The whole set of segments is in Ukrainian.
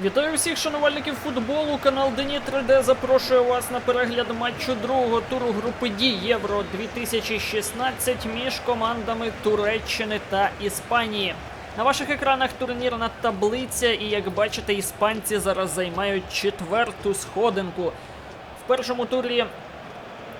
Вітаю всіх шанувальників футболу. Канал Дені 3D запрошує вас на перегляд матчу другого туру групи Ді Євро 2016 між командами Туреччини та Іспанії. На ваших екранах турнірна таблиця, і як бачите, іспанці зараз займають четверту сходинку. В першому турі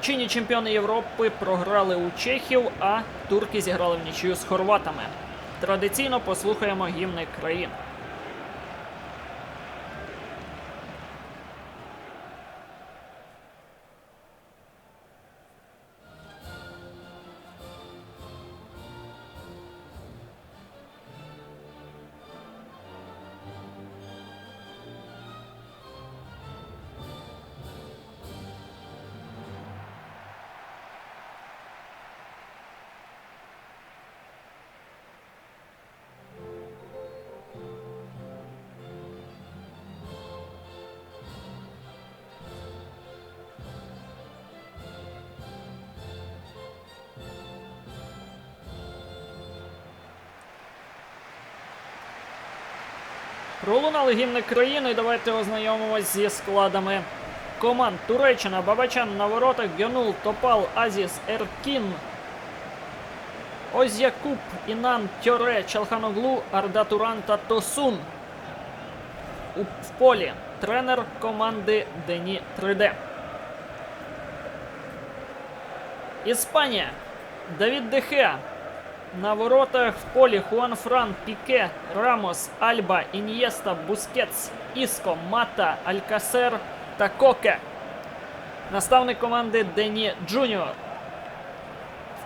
чинні чемпіони Європи програли у Чехів, а турки зіграли в нічию з хорватами. Традиційно послухаємо гімни країн. Пролунали гімни країни. і Давайте ознайомимось зі складами команд. Туреччина, Бабачан на воротах, Гьонул, Топал, Азіс, Еркін. Озякуб, Інан, Тьоре, Чалханоглу, Арда Туран та Тосун. У, в полі тренер команди Дені 3D. Іспанія. Давід Дехеа. На воротах в полі Хуан Фран, Піке, Рамос, Альба, Ін'єста, Бускетс, Іско, Мата, Алькасер та Коке. Наставник команди Дені Джуніор.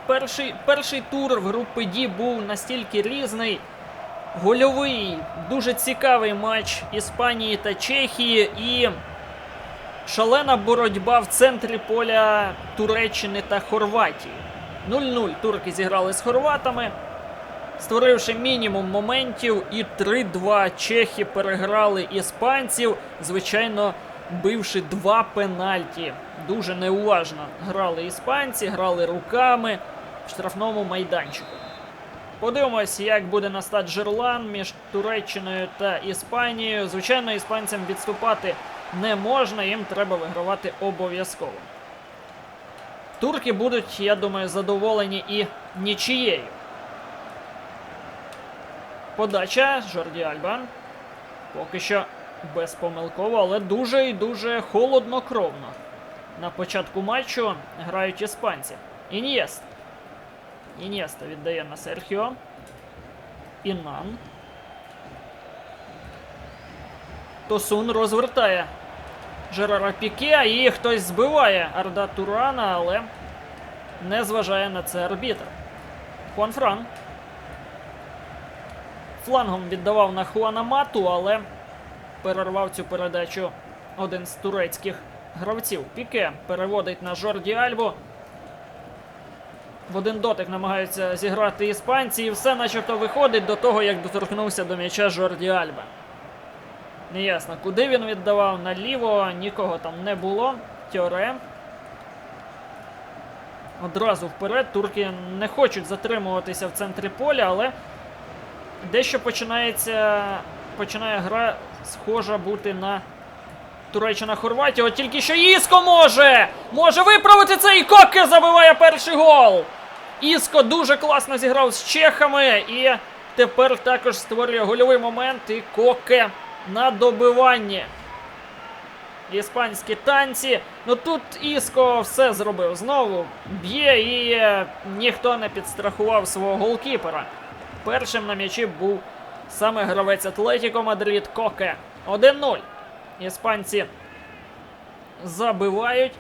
Перший, перший тур в групі Ді був настільки різний. Гольовий, дуже цікавий матч Іспанії та Чехії і шалена боротьба в центрі поля Туреччини та Хорватії. 0-0 турки зіграли з хорватами, створивши мінімум моментів, і 3-2 чехи переграли іспанців, звичайно, бивши два пенальті. Дуже неуважно грали іспанці, грали руками в штрафному майданчику. Подивимось, як буде на стат жерлан між Туреччиною та Іспанією. Звичайно, іспанцям відступати не можна, їм треба вигравати обов'язково. Турки будуть, я думаю, задоволені і нічією. Подача Жорді Альба. Поки що безпомилково, але дуже і дуже холоднокровно. На початку матчу грають іспанці. Ін'єст. Ін'єста віддає на Серхіо. Інан. Тосун розвертає Жерара Піке, і хтось збиває Арда Турана, але не зважає на це арбітр. Хуан Фран. Флангом віддавав на Хуана Мату, але перервав цю передачу один з турецьких гравців. Піке переводить на Жорді Альбу. В один дотик намагаються зіграти іспанці, і все начебто виходить до того, як доторкнувся до м'яча Жорді Альба. Неясно, куди він віддавав наліво, нікого там не було. Тьоре. Одразу вперед. Турки не хочуть затримуватися в центрі поля, але дещо починається. Починає гра схожа бути на Туреччина Хорватія. От тільки що Іско може! Може виправити це і Коке забиває перший гол! Іско дуже класно зіграв з чехами і тепер також створює гольовий момент і Коке на добиванні. Іспанські танці. Ну тут Іско все зробив. Знову б'є і е, ніхто не підстрахував свого голкіпера. Першим на м'ячі був саме гравець Атлетіко Мадрид Коке. 1-0. Іспанці забивають.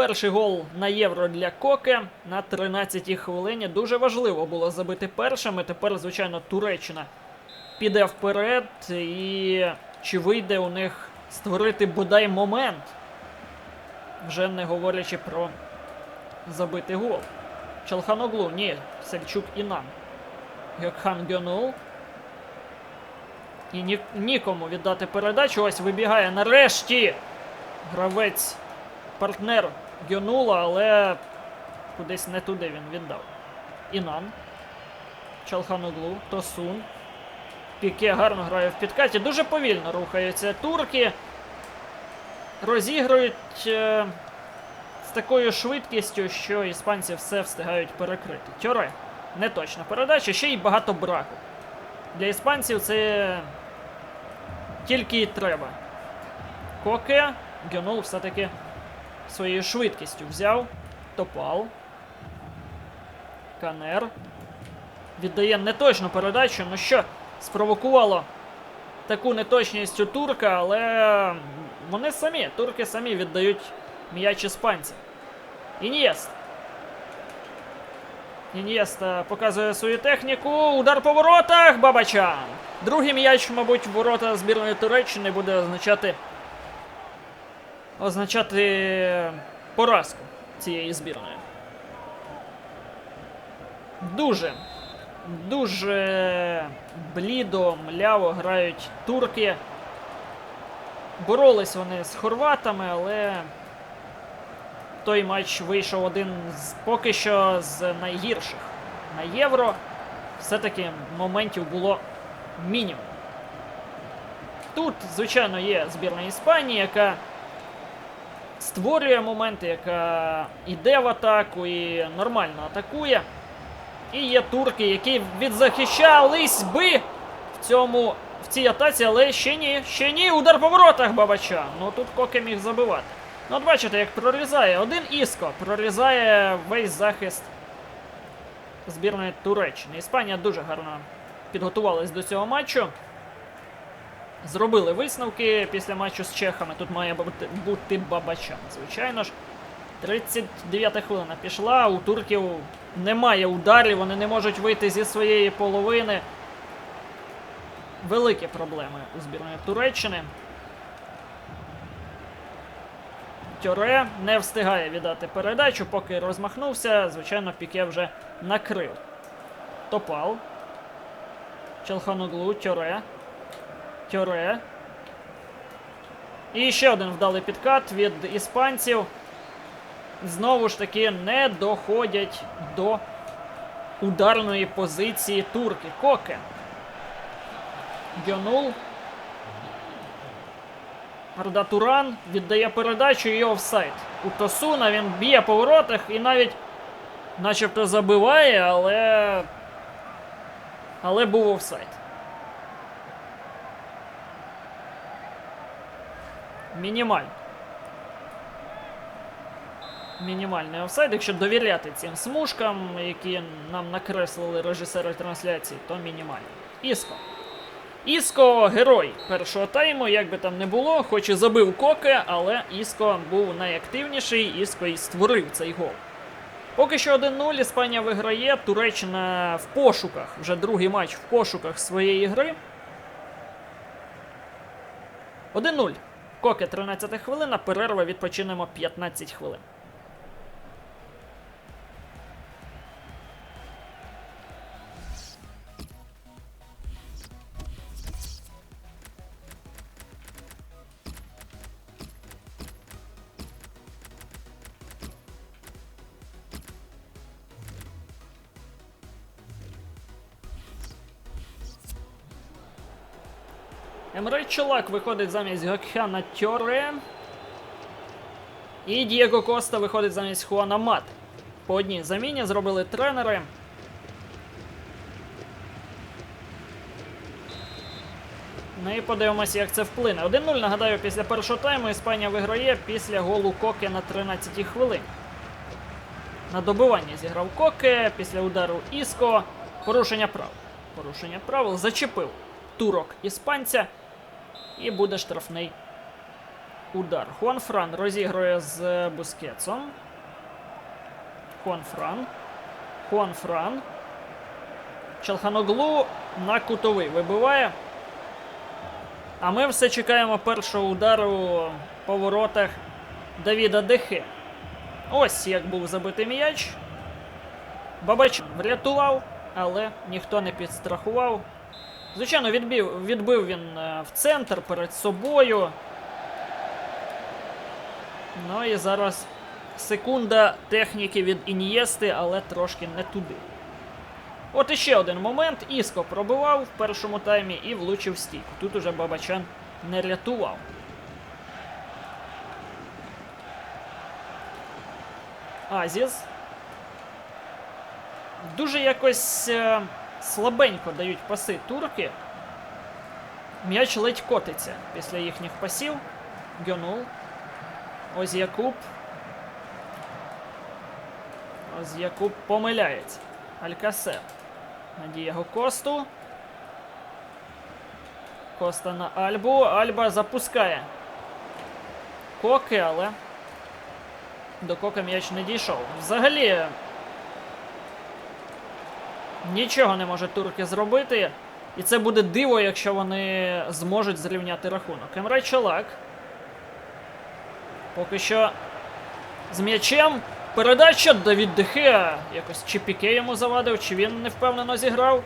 Перший гол на євро для Коке на 13-й хвилині. Дуже важливо було забити першим. І тепер, звичайно, Туреччина піде вперед. І чи вийде у них створити бодай момент, вже не говорячи про забитий гол. Чалханоглу, ні, Сельчук Інан. Гекхан Гьонул. І ні, нікому віддати передачу. Ось вибігає нарешті гравець партнер Гьонула, але кудись не туди він віддав. Інан. Чалханоглу, Тосун. Піке гарно грає в підкаті. Дуже повільно рухаються турки. Розігрують е, з такою швидкістю, що іспанці все встигають перекрити. Тьоре. Неточна передача, ще й багато браку. Для іспанців це тільки і треба. Коке. Гюнул все-таки своєю швидкістю взяв. Топал. Канер. Віддає неточну передачу. Ну що, спровокувало таку неточність у турка, але вони самі, турки самі віддають м'яч іспанцям. Інієст. Інієста показує свою техніку. Удар по воротах. Бабачан. Другий м'яч, мабуть, ворота збірної Туреччини буде означати. Означати поразку цієї збірної. Дуже, дуже блідо, мляво грають турки. Боролись вони з хорватами, але той матч вийшов один з поки що з найгірших на євро. Все-таки моментів було мінімум. Тут, звичайно, є збірна Іспанії, яка створює моменти, яка йде в атаку і нормально атакує. І є турки, які відзахищались би в цьому в цій атаці, але ще ні, ще ні. Удар по воротах Бабача. Ну тут Коке міг забивати. Ну, от бачите, як прорізає. Один Іско прорізає весь захист збірної Туреччини. Іспанія дуже гарно підготувалась до цього матчу. Зробили висновки після матчу з чехами. Тут має бути, бути Бабачан, звичайно ж. 39 хвилина пішла. У турків немає ударів, вони не можуть вийти зі своєї половини. Великі проблеми у збірної Туреччини. Тьоре не встигає віддати передачу, поки розмахнувся. Звичайно, Піке вже накрив. Топал. Челханоглу, Тьоре. Тьоре. І ще один вдалий підкат від іспанців. Знову ж таки не доходять до ударної позиції турки. Коке. Гьонул. Арда Туран віддає передачу і офсайд. У Тосуна він б'є по воротах і навіть начебто забиває, але. Але був офсайд. Мінімально. Мінімальний офсайд. Якщо довіряти цим смужкам, які нам накреслили режисери трансляції, то мінімальний. Іско. Іско герой першого тайму, як би там не було, хоч і забив коке, але Іско був найактивніший, Іско і створив цей гол. Поки що 1-0, Іспанія виграє. Туреччина в пошуках, вже другий матч в пошуках своєї гри. 1-0. Коке 13 хвилина, перерва відпочинемо 15 хвилин. Чолак виходить замість Гокхяна Тьоре. І Дієго Коста виходить замість Хуана Мат. По одній заміні зробили тренери. Ну і подивимося, як це вплине. 1-0, нагадаю, після першого тайму Іспанія виграє після голу Коке на 13-й хвилині. На добивання зіграв Коке після удару Іско. Порушення правил. Порушення правил зачепив турок іспанця. І буде штрафний удар. Хуан Фран розігрує з Бускетсом. Хуан Фран. Хуан Фран. Челханоглу на кутовий вибиває. А ми все чекаємо першого удару по воротах Давіда Дехе. Ось як був забитий м'яч. Бабач врятував, але ніхто не підстрахував. Звичайно, відбив, відбив він е, в центр перед собою. Ну і зараз секунда техніки від Ін'єсти, але трошки не туди. От іще один момент. Іско пробивав в першому таймі і влучив стійку. Тут уже Бабачан не рятував. Азіз. Дуже якось е, слабенько дають паси турки. М'яч ледь котиться після їхніх пасів. Гьонул. Ось Якуб. Ось Якуб помиляється. Алькасер. На Дієго Косту. Коста на Альбу. Альба запускає. Коки, але до Кока м'яч не дійшов. Взагалі. Нічого не може турки зробити. І це буде диво, якщо вони зможуть зрівняти рахунок. Емре Чолак. Поки що з м'ячем. Передача Давід Дехеа. Якось чи Піке йому завадив, чи він невпевнено зіграв.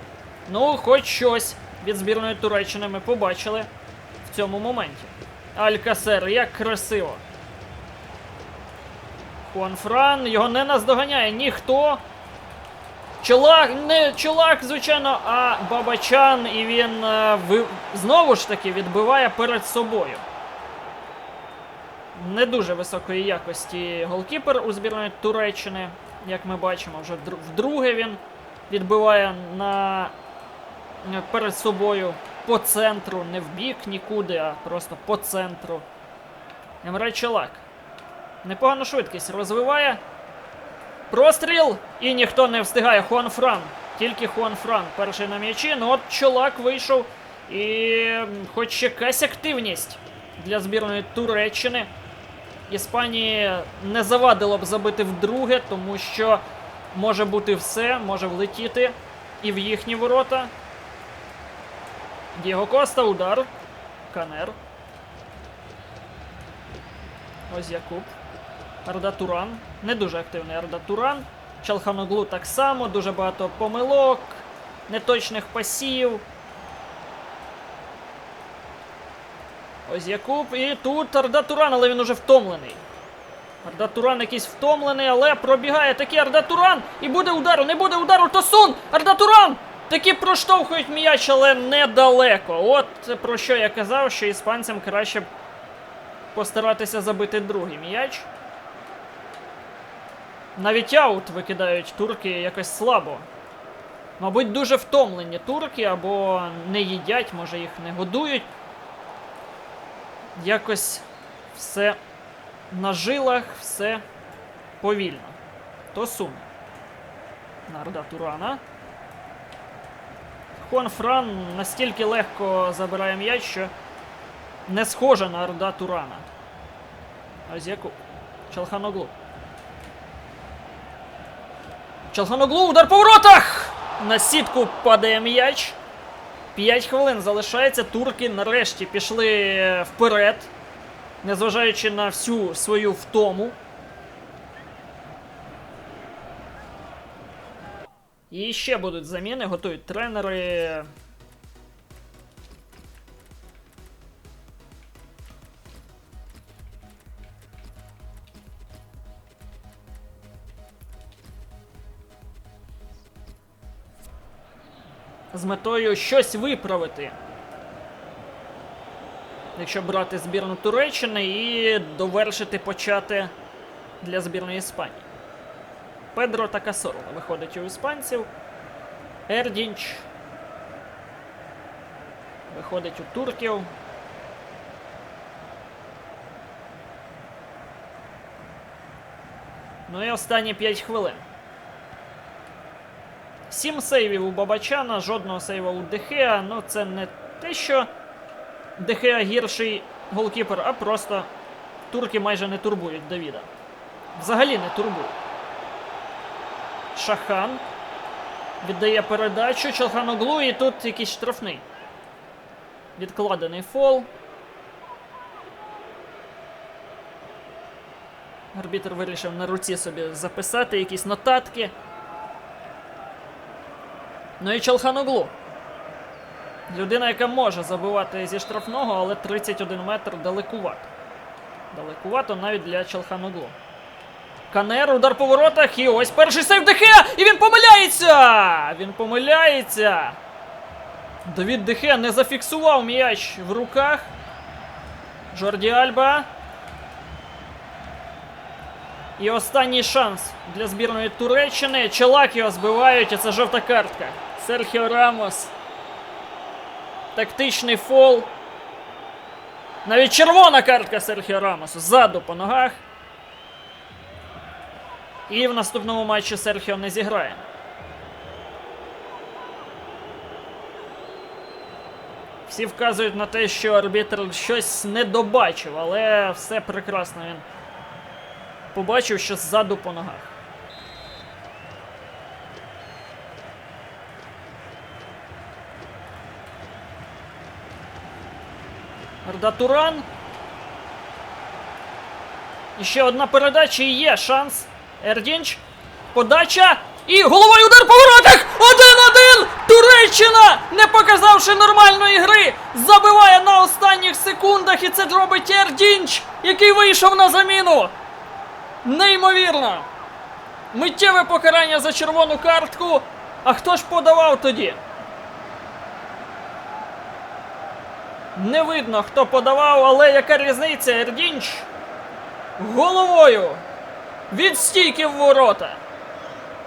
Ну, хоч щось від збірної Туреччини ми побачили в цьому моменті. Алькасер, як красиво. Хуанфран, його не наздоганяє ніхто. Чолак, не чолак, звичайно, а Бабачан, і він е, ви, знову ж таки відбиває перед собою. Не дуже високої якості голкіпер у збірної Туреччини, як ми бачимо, вже вдруге він відбиває на перед собою по центру, не в бік нікуди, а просто по центру. Емре Чолак. Непогану швидкість розвиває. Простріл! І ніхто не встигає. Хуан Фран. Тільки Хуан Фран перший на м'ячі. Ну от чолак вийшов. І хоч якась активність для збірної Туреччини. Іспанії не завадило б забити вдруге, тому що може бути все, може влетіти і в їхні ворота. Діго Коста, удар. Канер. Ось Якуб. Арда Туран. Не дуже активний Арда Туран. Чалханоглу так само, дуже багато помилок, неточних пасів. Ось Якуб. І тут Арда Туран, але він уже втомлений. Арда Туран якийсь втомлений, але пробігає такий Арда Туран. І буде удару, не буде удару. Тосун! Арда Туран! Такі проштовхують м'яч, але недалеко. От про що я казав, що іспанцям краще б постаратися забити другий м'яч. Навіть аут викидають турки якось слабо. Мабуть, дуже втомлені турки або не їдять, може їх не годують. Якось все на жилах, все повільно. То сум. Нарда Турана. Хуан Фран настільки легко забирає м'яч, що не схоже на Арда Турана. Якуб. Чалханоглу. Чалханоглу, удар по воротах! На сітку падає м'яч. 5 хвилин залишається. Турки нарешті пішли вперед, незважаючи на всю свою втому. І ще будуть заміни, готують тренери. З метою щось виправити. Якщо брати збірну Туреччини і довершити почати для збірної Іспанії. Педро та Касорола виходить у іспанців. Ердінч. Виходить у турків. Ну і останні 5 хвилин. Сім сейвів у Бабачана, жодного сейва у Дехеа. Ну, це не те, що Дехеа гірший голкіпер, а просто турки майже не турбують Давіда. Взагалі не турбують. Шахан віддає передачу Чалханоглу, і тут якийсь штрафний. Відкладений фол. Арбітр вирішив на руці собі записати якісь нотатки. Ну і Чалханоглу. Людина, яка може забивати зі штрафного, але 31 метр далекувато. Далекувато навіть для Чалханоглу. Канер, удар по воротах. І ось перший сейв Дехе! І він помиляється! Він помиляється. Давід Дехе не зафіксував м'яч в руках. Жорді Альба. І останній шанс для збірної Туреччини. Челак його збивають, і це жовта картка. Серхіо Рамос. Тактичний фол. Навіть червона картка Серхіо Рамосу. Ззаду по ногах. І в наступному матчі Серхіо не зіграє. Всі вказують на те, що арбітр щось не добачив, але все прекрасно він побачив, що ззаду по ногах. Арда Туран. Ще одна передача і є шанс. Ердінч. Подача. І головою удар по воротах! Один-один! Туреччина, не показавши нормальної гри, забиває на останніх секундах, і це робить Ердінч, який вийшов на заміну. Неймовірно! Миттєве покарання за червону картку. А хто ж подавав тоді? Не видно, хто подавав, але яка різниця? Ердінч головою від стійки в ворота.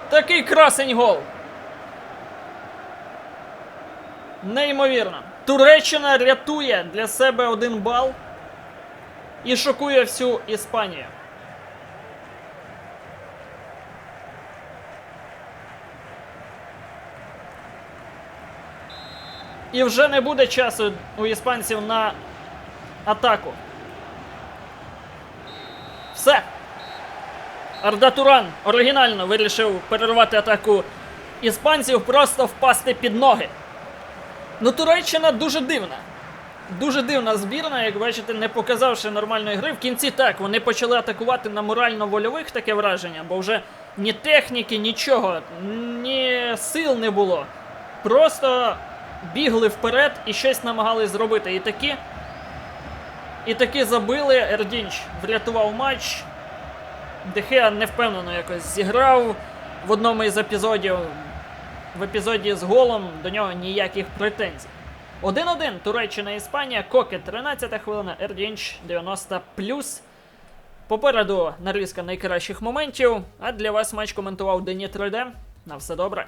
Такий красень гол. Неймовірно. Туреччина рятує для себе один бал і шокує всю Іспанію. І вже не буде часу у іспанців на атаку. Все. Арда Туран оригінально вирішив перервати атаку іспанців, просто впасти під ноги. Ну, Туреччина дуже дивна. Дуже дивна збірна, як бачите, не показавши нормальної гри. В кінці так, вони почали атакувати на морально-вольових таке враження, бо вже ні техніки, нічого, ні сил не було. Просто бігли вперед і щось намагались зробити. І таки. І таки забили. Ердінч врятував матч. Дехеа невпевнено якось зіграв в одному із епізодів. В епізоді з голом до нього ніяких претензій. 1-1 Туреччина Іспанія, Коке 13 хвилина, Ердінч 90 Попереду нарізка найкращих моментів. А для вас матч коментував Дені 3D. На все добре.